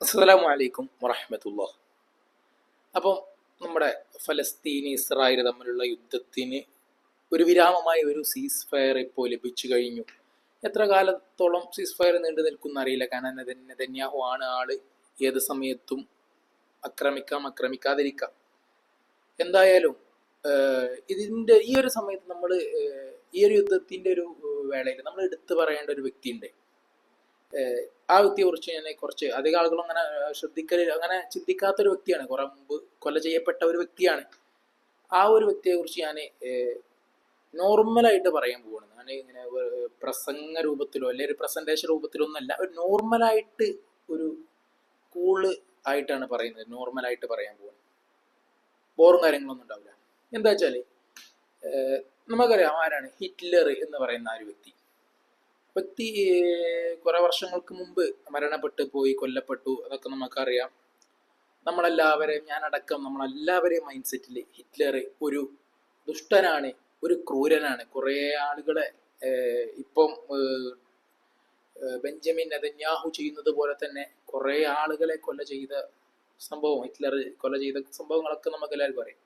അസ്സലാമു അലൈക്കും വറഹമത്തുള്ള അപ്പം നമ്മുടെ ഫലസ്തീൻ ഇസ്രായേൽ തമ്മിലുള്ള യുദ്ധത്തിന് ഒരു വിരാമമായ ഒരു സീസ് ഫയർ ഇപ്പോൾ ലഭിച്ചു കഴിഞ്ഞു. എത്ര കാലത്തോളം സീസ് ഫയർ നീണ്ടു നിൽക്കുന്ന അറിയില്ല. കാരണം തന്നെ നെതന്യാഹു ആണ് ആൾ. ഏത് സമയത്തും ആക്രമിക്കാം ആക്രമിക്കാതിരിക്കാം എന്തായാലും ഇതിന്റെ ഈ ഒരു സമയത്ത് നമ്മൾ ഈ ഒരു യുദ്ധത്തിന്റെ ഒരു വേളയിൽ നമ്മൾ എടുത്തു പറയേണ്ട ഒരു വ്യക്തിയുണ്ട്. ആ വ്യക്തിയെ കുറിച്ച് ഞാൻ കുറച്ച് അധികം ആളുകളും അങ്ങനെ ശ്രദ്ധിക്കൽ അങ്ങനെ ചിന്തിക്കാത്ത ഒരു വ്യക്തിയാണ്. കുറെ മുമ്പ് കൊല ചെയ്യപ്പെട്ട ഒരു വ്യക്തിയാണ്. ആ ഒരു വ്യക്തിയെ കുറിച്ച് ഞാൻ നോർമലായിട്ട് പറയാൻ പോവാണ്. ഞാൻ ഇങ്ങനെ പ്രസംഗ രൂപത്തിലോ അല്ലെങ്കിൽ ഒരു പ്രസന്റേഷൻ രൂപത്തിലോ ഒന്നല്ല ഒരു നോർമലായിട്ട് ഒരു കൂൾ ആയിട്ടാണ് പറയുന്നത്. നോർമലായിട്ട് പറയാൻ പോകുന്നത് ബോറും കാര്യങ്ങളൊന്നും ഉണ്ടാവില്ല. എന്താ വെച്ചാൽ നമുക്കറിയാം ആരാണ് ഹിറ്റ്ലർ എന്ന് പറയുന്ന ആ ഒരു വ്യക്തി. വ്യക്തി കുറേ വർഷങ്ങൾക്ക് മുമ്പ് മരണപ്പെട്ട് പോയി കൊല്ലപ്പെട്ടു അതൊക്കെ നമുക്കറിയാം. നമ്മളെല്ലാവരെയും ഞാനടക്കം നമ്മളെല്ലാവരെയും മൈൻഡ് സെറ്റിൽ ഹിറ്റ്ലർ ഒരു ദുഷ്ടനാണ് ഒരു ക്രൂരനാണ്. കുറേ ആളുകളെ ഇപ്പം ബെഞ്ചമിൻ നെതന്യാഹു ചെയ്യുന്നത് പോലെ തന്നെ കുറേ ആളുകളെ കൊല ചെയ്ത സംഭവം ഹിറ്റ്ലർ കൊല ചെയ്ത സംഭവങ്ങളൊക്കെ നമുക്ക് എല്ലാവർക്കും അറിയാം.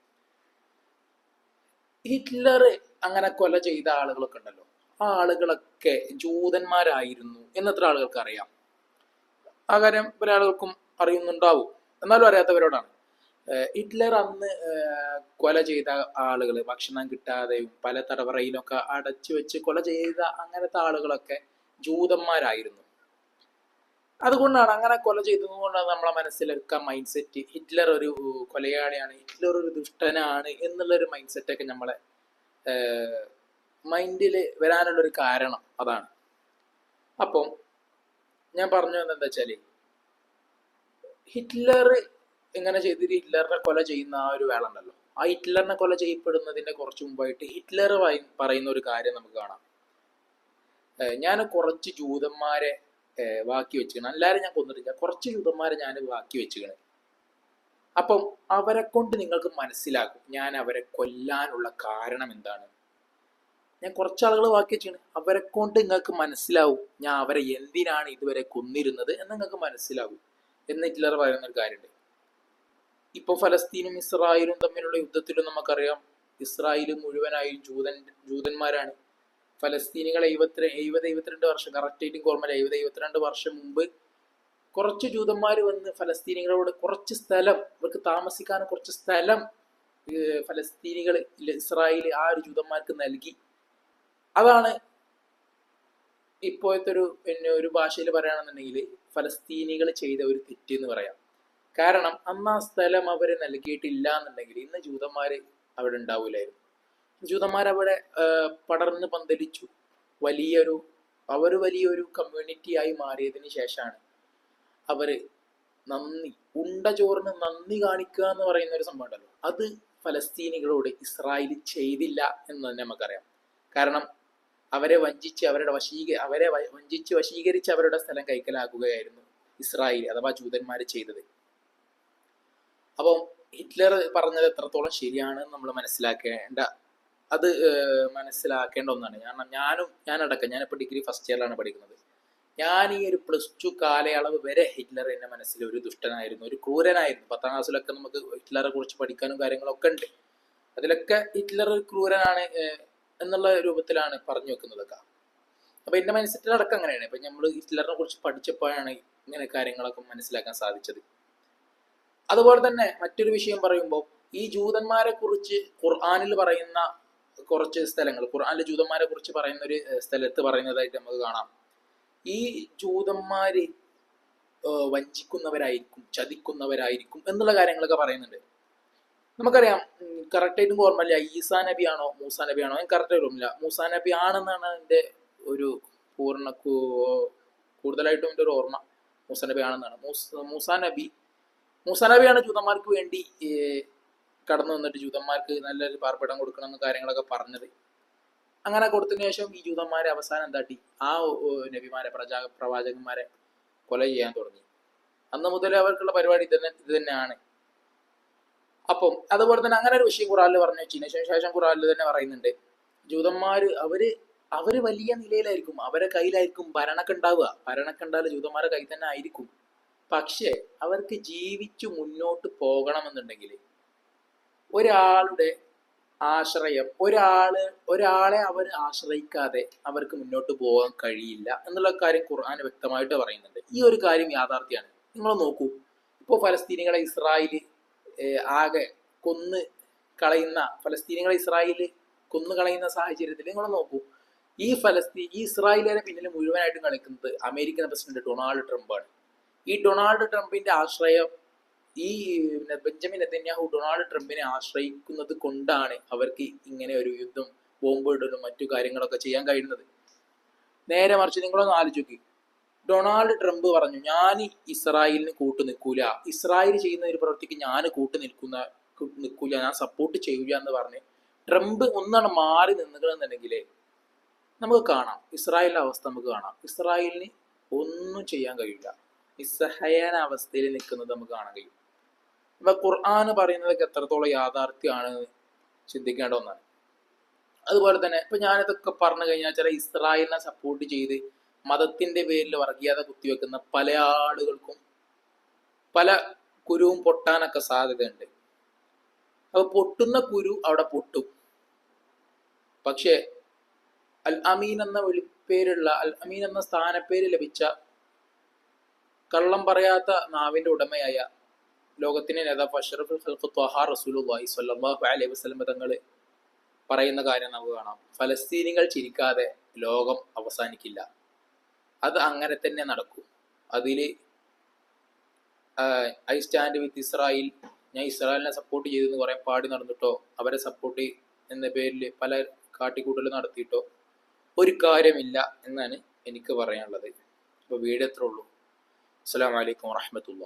ഹിറ്റ്ലർ അങ്ങനെ കൊല ചെയ്ത ആളുകളൊക്കെ ഉണ്ടല്ലോ. ആ ആളുകളൊക്കെ ജൂതന്മാരായിരുന്നു എന്നത്ര ആളുകൾക്ക് അറിയാം ആ കാര്യം പല ആളുകൾക്കും അറിയുന്നുണ്ടാവും. എന്നാലും അറിയാത്തവരോടാണ്. ഹിറ്റ്ലർ അന്ന് കൊല ചെയ്ത ആളുകൾ ഭക്ഷണം കിട്ടാതെ പല തടവറയിലൊക്കെ അടച്ചു വെച്ച് കൊല ചെയ്ത അങ്ങനത്തെ ആളുകളൊക്കെ ജൂതന്മാരായിരുന്നു. അതുകൊണ്ടാണ് അങ്ങനെ കൊല ചെയ്തത് കൊണ്ടാണ് നമ്മളെ മനസ്സിലൊക്കെ മൈൻഡ് സെറ്റ് ഹിറ്റ്ലർ ഒരു കൊലയാളിയാണ് ഹിറ്റ്ലർ ഒരു ദുഷ്ടനാണ് എന്നുള്ള ഒരു മൈൻഡ് സെറ്റ് ഒക്കെ നമ്മളെ മൈൻഡിൽ വരാനുള്ള ഒരു കാരണം അതാണ്. അപ്പം ഞാൻ പറഞ്ഞു വന്നത് എന്താ വെച്ചാൽ ഹിറ്റ്ലർ എങ്ങനെ ചെയ്തിട്ട് ഹിറ്റ്ലറിനെ കൊല ചെയ്യുന്ന ആ ഒരു വേള ഉണ്ടല്ലോ. ആ ഹിറ്റ്ലറിനെ കൊല ചെയ്യപ്പെടുന്നതിന്റെ കുറച്ച് മുമ്പായിട്ട് ഹിറ്റ്ലർ പറയുന്ന ഒരു കാര്യം നമുക്ക് കാണാം. ഞാൻ കുറച്ച് ജൂതന്മാരെ ബാക്കി വെച്ചിരിക്കണം. എല്ലാവരും ഞാൻ കൊന്നിട്ടില്ല. കുറച്ച് ജൂതന്മാരെ ഞാൻ ബാക്കി വെച്ചിരിക്കണം. അപ്പം അവരെ കൊണ്ട് നിങ്ങൾക്ക് മനസ്സിലാകും ഞാൻ അവരെ കൊല്ലാനുള്ള കാരണം എന്താണ്? ഞാൻ കുറച്ച് ആളുകൾ ബാക്കി വെച്ചിരിക്കണം. അവരെ കൊണ്ട് നിങ്ങൾക്ക് മനസ്സിലാവും ഞാൻ അവരെ എന്തിനാണ് ഇതുവരെ കൊന്നിരുന്നത് എന്ന് നിങ്ങൾക്ക് മനസ്സിലാവും. എന്ന് ഹിറ്റ്ലർ പറയുന്ന ഒരു കാര്യമുണ്ട്. ഇപ്പൊ ഫലസ്തീനും ഇസ്രായേലും തമ്മിലുള്ള യുദ്ധത്തിലും നമുക്കറിയാം ഇസ്രായേൽ മുഴുവനായും ജൂതൻ ജൂതന്മാരാണ്. ഫലസ്തീനികൾ എഴുപത്തി എഴുപത് എഴുപത്തിരണ്ട് വർഷം കറക്റ്റ് ആയിട്ടും ഓർമ്മയില്ല എഴുപത് എഴുപത്തിരണ്ട് വർഷം മുമ്പ് കുറച്ച് ജൂതന്മാർ വന്ന് ഫലസ്തീനികളോട് കുറച്ച് സ്ഥലം ഇവർക്ക് താമസിക്കാൻ കുറച്ച് സ്ഥലം ഫലസ്തീനികൾ ഇസ്രായേൽ ആ ഒരു ജൂതന്മാർക്ക് നൽകി. അതാണ് ഇപ്പോഴത്തെ ഒരു പിന്നെ ഒരു ഭാഷയിൽ പറയുകയാണെന്നുണ്ടെങ്കിൽ ഫലസ്തീനികൾ ചെയ്ത ഒരു തെറ്റ് എന്ന് പറയാം. കാരണം അന്ന് ആ സ്ഥലം അവർ നൽകിയിട്ടില്ല എന്നുണ്ടെങ്കിൽ ഇന്ന് ജൂതന്മാർ അവിടെ ഉണ്ടാവില്ലായിരുന്നു. ജൂതന്മാർ അവിടെ പടർന്ന് പന്തലിച്ചു. വലിയൊരു അവർ വലിയൊരു കമ്മ്യൂണിറ്റി ആയി മാറിയതിന് ശേഷമാണ് അവർ നന്ദി ഉണ്ട ചോറിന് നന്ദി കാണിക്കുക എന്ന് പറയുന്ന ഒരു സംഭവം ഉണ്ടല്ലോ. അത് ഫലസ്തീനികളോട് ഇസ്രായേൽ ചെയ്തില്ല എന്ന് തന്നെ നമുക്കറിയാം. കാരണം അവരെ വഞ്ചിച്ച് അവരുടെ വശീക അവരെ വഞ്ചിച്ച് വശീകരിച്ച് അവരുടെ സ്ഥലം കൈക്കലാക്കുകയായിരുന്നു ഇസ്രായേൽ അഥവാ ജൂതന്മാർ ചെയ്തത്. അപ്പം ഹിറ്റ്ലർ പറഞ്ഞത് എത്രത്തോളം ശരിയാണ് നമ്മൾ മനസ്സിലാക്കേണ്ട അത് മനസ്സിലാക്കേണ്ട ഒന്നാണ്. കാരണം ഞാനും ഞാനടക്കം ഞാനിപ്പോൾ ഡിഗ്രി ഫസ്റ്റ് ഇയറിലാണ് പഠിക്കുന്നത്. ഞാൻ ഈ ഒരു പ്ലസ് ടു കാലയളവ് വരെ ഹിറ്റ്ലർ എന്റെ മനസ്സിൽ ഒരു ദുഷ്ടനായിരുന്നു ഒരു ക്രൂരനായിരുന്നു. പത്താം ക്ലാസ്സിലൊക്കെ നമുക്ക് ഹിറ്റ്ലറെ കുറിച്ച് പഠിക്കാനും കാര്യങ്ങളൊക്കെ ഉണ്ട്. അതിലൊക്കെ ഹിറ്റ്ലർ ക്രൂരനാണ് എന്നുള്ള രൂപത്തിലാണ് പറഞ്ഞു വെക്കുന്നതൊക്കെ. അപ്പൊ എന്റെ മനസ്സിലടക്കം അങ്ങനെയാണ്. ഇപ്പൊ നമ്മൾ ഹിറ്റ്ലറിനെ കുറിച്ച് പഠിച്ചപ്പോഴാണ് ഇങ്ങനെ കാര്യങ്ങളൊക്കെ മനസ്സിലാക്കാൻ സാധിച്ചത്. അതുപോലെ തന്നെ മറ്റൊരു വിഷയം പറയുമ്പോൾ ഈ ജൂതന്മാരെ കുറിച്ച് ഖുർആാനിൽ പറയുന്ന കുറച്ച് സ്ഥലങ്ങൾ ഖുർആാനിലെ ജൂതന്മാരെ കുറിച്ച് പറയുന്ന ഒരു സ്ഥലത്ത് പറയുന്നതായിട്ട് നമുക്ക് കാണാം. ഈ ജൂതന്മാര് വഞ്ചിക്കുന്നവരായിരിക്കും ചതിക്കുന്നവരായിരിക്കും എന്നുള്ള കാര്യങ്ങളൊക്കെ പറയുന്നുണ്ട്. നമുക്കറിയാം കറക്റ്റ് ആയിട്ടും ഓർമ്മയില്ല ഈസാ നബി ആണോ മൂസാ നബി ആണോ എനിക്ക് കറക്റ്റ് ഓർമ്മയില്ല. മൂസാ നബി ആണെന്നാണ് എന്റെ ഒരു പൂർണ കൂടുതലായിട്ടും എന്റെ ഒരു ഓർമ്മ മൂസാ നബി ആണെന്നാണ്. മൂസ മൂസാ നബി മൂസാ നബിയാണ് ജൂതന്മാർക്ക് വേണ്ടി കടന്നു വന്നിട്ട് ജൂതന്മാർക്ക് നല്ലൊരു പാർപ്പിടം കൊടുക്കണം എന്ന കാര്യങ്ങളൊക്കെ പറഞ്ഞത്. അങ്ങനെ കൊടുത്തതിന് ശേഷം ഈ ജൂതന്മാരെ അവസാനം എന്താട്ടി? ആ നബിമാരെ പ്രജാ പ്രവാചകന്മാരെ കൊല ചെയ്യാൻ തുടങ്ങി. അന്ന് മുതലേ അവർക്കുള്ള പരിപാടി ഇത് തന്നെ ഇത് തന്നെയാണ് അപ്പം അതുപോലെ തന്നെ അങ്ങനെ ഒരു വിഷയം ഖുറാനിൽ പറഞ്ഞു വെച്ചതിന് ശേഷം ഖുറാനിൽ തന്നെ പറയുന്നുണ്ട്. ജൂതന്മാര് അവർ അവർ വലിയ നിലയിലായിരിക്കും. അവരെ കയ്യിലായിരിക്കും ഭരണമൊക്കെ ഉണ്ടാവുക. ഭരണമൊക്കെ ജൂതന്മാരെ കയ്യിൽ തന്നെ ആയിരിക്കും. പക്ഷേ അവർക്ക് ജീവിച്ചു മുന്നോട്ട് പോകണമെന്നുണ്ടെങ്കിൽ ഒരാളുടെ ആശ്രയം ഒരാൾ ഒരാളെ അവർ ആശ്രയിക്കാതെ അവർക്ക് മുന്നോട്ട് പോകാൻ കഴിയില്ല എന്നുള്ള കാര്യം ഖുർആൻ വ്യക്തമായിട്ട് പറയുന്നുണ്ട്. ഈ ഒരു കാര്യം യാഥാർത്ഥ്യമാണ് നിങ്ങൾ നോക്കൂ. ഇപ്പോൾ ഫലസ്തീനികളെ ഇസ്രായേൽ ആകെ കൊന്ന് കളയുന്ന ഫലസ്തീനികളെ ഇസ്രായേൽ കൊന്നു കളയുന്ന സാഹചര്യത്തിൽ നിങ്ങൾ നോക്കൂ. ഈ ഫലസ്തീൻ ഈ ഇസ്രായേലിനെ പിന്നിൽ മുഴുവനായിട്ടും കളിക്കുന്നത് അമേരിക്കൻ പ്രസിഡന്റ് ഡൊണാൾഡ് ട്രംപാണ്. ഈ ഡൊണാൾഡ് ട്രംപിന്റെ ആശ്രയം ഈ ബെഞ്ചമിൻ നെതന്യാഹു ഡൊണാൾഡ് ട്രംപിനെ ആശ്രയിക്കുന്നത് കൊണ്ടാണ് അവർക്ക് ഇങ്ങനെ ഒരു യുദ്ധം ബോംബ് ഇടലും മറ്റു കാര്യങ്ങളൊക്കെ ചെയ്യാൻ കഴിയുന്നത്. നേരെ മറിച്ച് നിങ്ങളൊന്ന് ആലോചിക്കുക ഡൊണാൾഡ് ട്രംപ് പറഞ്ഞു ഞാൻ ഇസ്രായേലിന് കൂട്ടു നിൽക്കൂല. ഇസ്രായേൽ ചെയ്യുന്ന ഒരു പ്രവൃത്തിക്ക് ഞാൻ കൂട്ടു നിൽക്കുന്ന നിൽക്കൂല ഞാൻ സപ്പോർട്ട് ചെയ്യൂല എന്ന് പറഞ്ഞ് ട്രംപ് ഒന്നാണ് മാറി നിന്നുകളെന്നുണ്ടെങ്കിൽ നമുക്ക് കാണാം. ഇസ്രായേലിന്റെ അവസ്ഥ നമുക്ക് കാണാം. ഇസ്രായേലിന് ഒന്നും ചെയ്യാൻ കഴിയില്ല നിസ്സഹായന അവസ്ഥയിൽ നിൽക്കുന്നത് നമുക്ക് കാണാൻ കഴിയും. അപ്പൊ ഖുർആൻ പറയുന്നതൊക്കെ എത്രത്തോളം യാഥാർത്ഥ്യമാണ് ചിന്തിക്കേണ്ട ഒന്നാണ്. അതുപോലെ തന്നെ ഇപ്പൊ ഞാനിതൊക്കെ പറഞ്ഞു കഴിഞ്ഞാൽ ചില ഇസ്രായേലിനെ സപ്പോർട്ട് ചെയ്ത് മതത്തിന്റെ പേരിൽ വർഗീയത കുത്തിവെക്കുന്ന പല ആളുകൾക്കും പല കുരുവും പൊട്ടാനൊക്കെ സാധ്യതയുണ്ട്. അപ്പൊ പൊട്ടുന്ന കുരു അവിടെ പൊട്ടും. പക്ഷേ അൽ അമീൻ എന്ന വിളിപ്പേരുള്ള അൽ അമീൻ എന്ന സ്ഥാനപ്പേര് ലഭിച്ച കള്ളം പറയാത്ത നാവിന്റെ ഉടമയായ ലോകത്തിന്റെ നേതാവ് അഷറഫുൽ ഖൽഖു ത്വഹാ റസൂലുള്ളാഹി സ്വല്ലല്ലാഹു അലൈഹി വസല്ലം തങ്ങൾ പറയുന്ന കാര്യം നമുക്ക് കാണാം. ഫലസ്തീനികൾ ചിരിക്കാതെ ലോകം അവസാനിക്കില്ല. അത് അങ്ങനെ തന്നെ നടക്കും. അതിൽ ഐ സ്റ്റാൻഡ് വിത്ത് ഇസ്രായേൽ. ഞാൻ ഇസ്രായേലിനെ സപ്പോർട്ട് ചെയ്തെന്ന് കുറെ പാടി നടന്നിട്ടോ അവരെ സപ്പോർട്ട് എന്ന പേരിൽ പല കാട്ടിക്കൂട്ടൽ നടത്തിയിട്ടോ ഒരു കാര്യമില്ല എന്നാണ് എനിക്ക് പറയാനുള്ളത്. അപ്പോൾ വീഡിയോ എത്ര ഉള്ളൂ അസ്സാം വലൈക്കും വാഹമത്തുള്ള